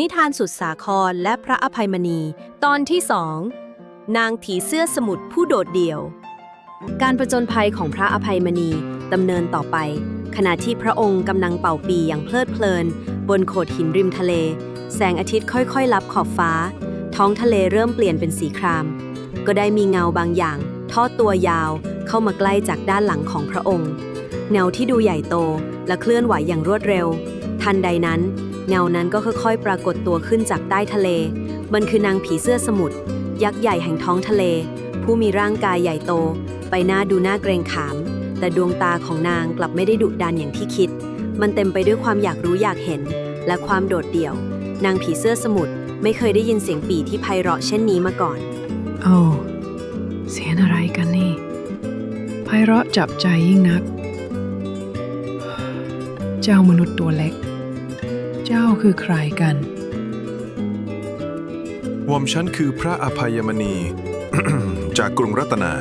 นิทานสุดสาครและพระอภัยมณี ตอนที่สองนางผีเสื้อสมุทรผู้โดดเดี่ยว การประจนภัยของพระอภัยมณีดำเนินต่อไป ขณะที่พระองค์กำลังเป่าปีอย่างเพลิดเพลิน บนโขดหินริมทะเล แสงอาทิตย์ค่อยๆลับขอบฟ้า ท้องทะเลเริ่มเปลี่ยนเป็นสีคราม ก็ได้มีเงาบางอย่าง ทอดตัวยาวเข้ามาใกล้จากด้านหลังของพระองค์เงาที่ดูใหญ่โตและเคลื่อนไหวอย่างรวดเร็ว ทันใดนั้น เงานั้นก็ค่อยๆ ปรากฏตัวขึ้นจากใต้ทะเล มันคือนางผีเสื้อสมุทรยักษ์ใหญ่แห่งท้องทะเล ผู้มีร่างกายใหญ่โต ใบหน้าดูน่าเกรงขาม แต่ดวงตาของนางกลับไม่ได้ดุดันอย่างที่คิด มันเต็มไปด้วยความอยากรู้อยากเห็น และความโดดเดี่ยว นางผีเสื้อสมุทรไม่เคยได้ยินเสียงปี่ที่ไพเราะเช่นนี้มาก่อน โอ้เสียงอะไรกันนี่ไพเราะจับใจยิ่งนัก เจ้ามนุษย์ตัวเล็ก เจ้าคือใครกันหม่อมฉันคือพระอภัยมณี จากกรุงรัตนา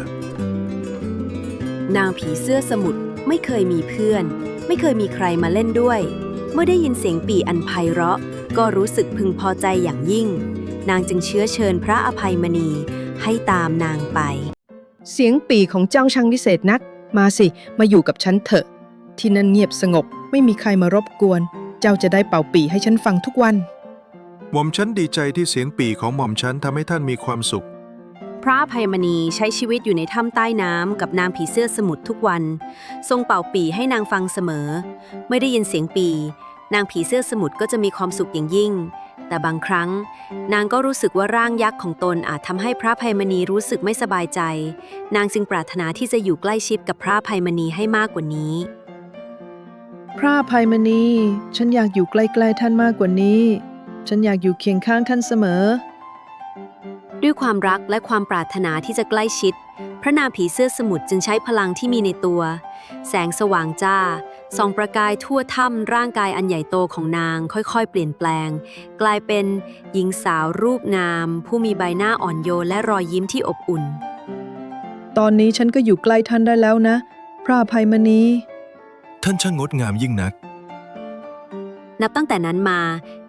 นางผีเสื้อสมุทรไม่เคยมีเพื่อน ไม่เคยมีใครมาเล่นด้วย เมื่อได้ยินเสียงปี่อันไพเราะ ก็รู้สึกพึงพอใจอย่างยิ่ง นางจึงเชื้อเชิญพระอภัยมณีให้ตามนางไป เสียงปีของเจ้าช่างวิเศษนัก มาสิ มาอยู่กับฉันเถอะ ที่นั่นเงียบสงบ ไม่มีใครมารบกวน เจ้าจะได้เป่าปีให้ฉันฟังทุกวัน หม่อมฉันดีใจที่เสียงปีของหม่อมฉันทำให้ท่านมีความสุข พระอภัยมณีใช้ชีวิตอยู่ในถ้ำใต้น้ำกับนางผีเสื้อสมุทรทุกวัน ทรงเป่าปีให้นางฟังเสมอเมื่อได้ยินเสียงปี นางผีเสื้อสมุทรก็จะมีความสุขอย่างยิ่ง แต่บางครั้ง นางก็รู้สึกว่าร่างยักษ์ของตนอาจทำให้พระอภัยมณีรู้สึกไม่สบายใจ นางจึงปรารถนาที่จะอยู่ใกล้ชิดกับพระอภัยมณีให้มากกว่านี้ พระอภัยมณี ฉันอยากอยู่ใกล้ๆท่านมากกว่านี้ ฉันอยากอยู่เคียงข้างท่านเสมอ ด้วยความรักและความปรารถนาที่จะใกล้ชิด พระนางผีเสื้อสมุทรจึงใช้พลังที่มีในตัว แสงสว่างจ้าส่องประกายทั่วถ้ำร่างกายอันใหญ่โตของนางค่อยๆ เปลี่ยนแปลง กลายเป็นหญิงสาวรูปงาม ผู้มีใบหน้าอ่อนโยนและรอยยิ้มที่อบอุ่น ตอนนี้ฉันก็อยู่ใกล้ท่านได้แล้วนะ พระอภัยมณี ท่านช่างงดงามยิ่งนัก นับตั้งแต่นั้นมา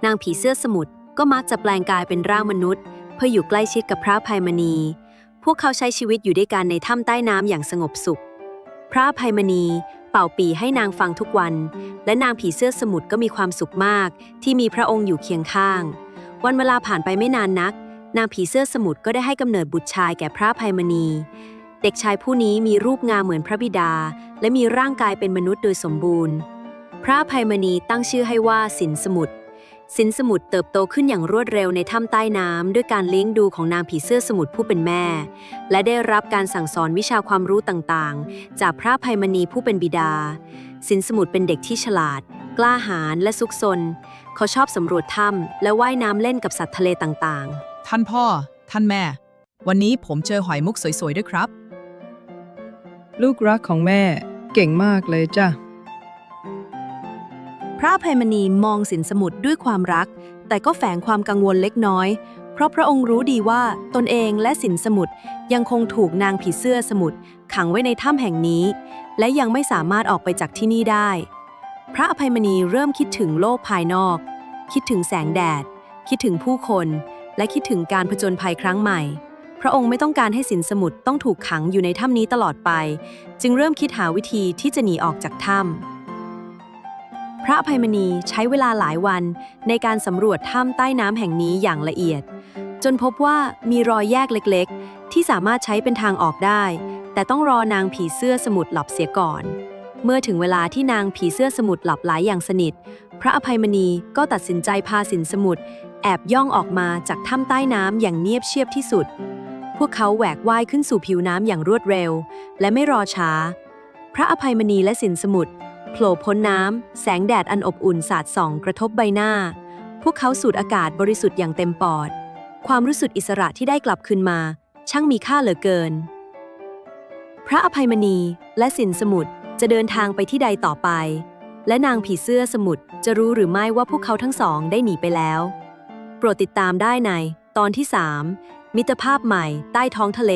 นางผีเสื้อสมุทรก็มักจะแปลงกายเป็นร่างมนุษย์ เพื่ออยู่ใกล้ชิดกับพระภัยมณี พวกเขาใช้ชีวิตอยู่ด้วยกันในถ้ำใต้น้ำอย่างสงบสุข พระภัยมณีเป่าปีให้นางฟังทุกวัน และนางผีเสื้อสมุทรก็มีความสุขมาก ที่มีพระองค์อยู่เคียงข้าง วันเวลาผ่านไปไม่นานนัก นางผีเสื้อสมุทรก็ได้ให้กำเนิดบุตรชายแก่พระภัยมณี เด็กชายผู้นี้มีรูปงามเหมือนพระบิดา และมีร่างกายเป็นมนุษย์โดยสมบูรณ์ พระภัยมณีตั้งชื่อให้ว่าสินสมุทรสินสมุทรเติบโตขึ้นอย่างรวดเร็วในถ้ำใต้น้ำด้วยการเลี้ยงดูของนางผีเสื้อสมุทรผู้เป็นแม่ และได้รับการสั่งสอนวิชาความรู้ต่างๆ จากพระภัยมณีผู้เป็นบิดา สินสมุทรเป็นเด็กที่ฉลาด กล้าหาญและซุกซน เขาชอบสำรวจถ้ำและว่ายน้ำเล่นกับสัตว์ทะเลต่างๆ ท่านพ่อ ท่านแม่ วันนี้ผมเจอหอยมุกสวยๆด้วยครับ ลูกรักของแม่เก่งมากเลยจ้ะ พระอภัยมณีมองสินสมุทรด้วยความรัก แต่ก็แฝงความกังวลเล็กน้อย เพราะพระองค์รู้ดีว่าตนเองและสินสมุทรยังคงถูกนางผีเสื้อสมุทรขังไว้ในถ้ำแห่งนี้ และยังไม่สามารถออกไปจากที่นี่ได้ พระอภัยมณีเริ่มคิดถึงโลกภายนอก คิดถึงแสงแดด คิดถึงผู้คน และคิดถึงการผจญภัยครั้งใหม่ พระองค์ไม่ต้องการให้สินสมุทรต้องถูกขังอยู่ในถ้ำนี้ตลอดไป จึงเริ่มคิดหาวิธีที่จะหนีออกจากถ้ำพระอภัยมณีใช้เวลาหลายวันในการสำรวจถ้ำใต้น้ำแห่งนี้อย่างละเอียด จนพบว่ามีรอยแยกเล็กๆ ที่สามารถใช้เป็นทางออกได้ แต่ต้องรอนางผีเสื้อสมุทรหลับเสียก่อนเมื่อถึงเวลาที่นางผีเสื้อสมุทรหลับไหลอย่างสนิท พระอภัยมณีก็ตัดสินใจพาสินสมุทรแอบย่องออกมาจากถ้ำใต้น้ำอย่างเนียบเชียบที่สุด พวกเขาแหวกว่ายขึ้นสู่ผิวน้ำอย่างรวดเร็ว และไม่รอช้า พระอภัยมณีและสินสมุทรโผล่พ้นน้ำ แสงแดดอันอบอุ่นสาดส่องกระทบใบหน้า พวกเขาสูดอากาศบริสุทธิ์อย่างเต็มปอด ความรู้สึกอิสระที่ได้กลับคืนมา ช่างมีค่าเหลือเกิน พระอภัยมณีและสินสมุทรจะเดินทางไปที่ใดต่อไป และนางผีเสื้อสมุทรจะรู้หรือไม่ว่าพวกเขาทั้งสองได้หนีไปแล้ว โปรดติดตามได้ในตอนที่ 3 มิตรภาพใหม่ใต้ท้องทะเล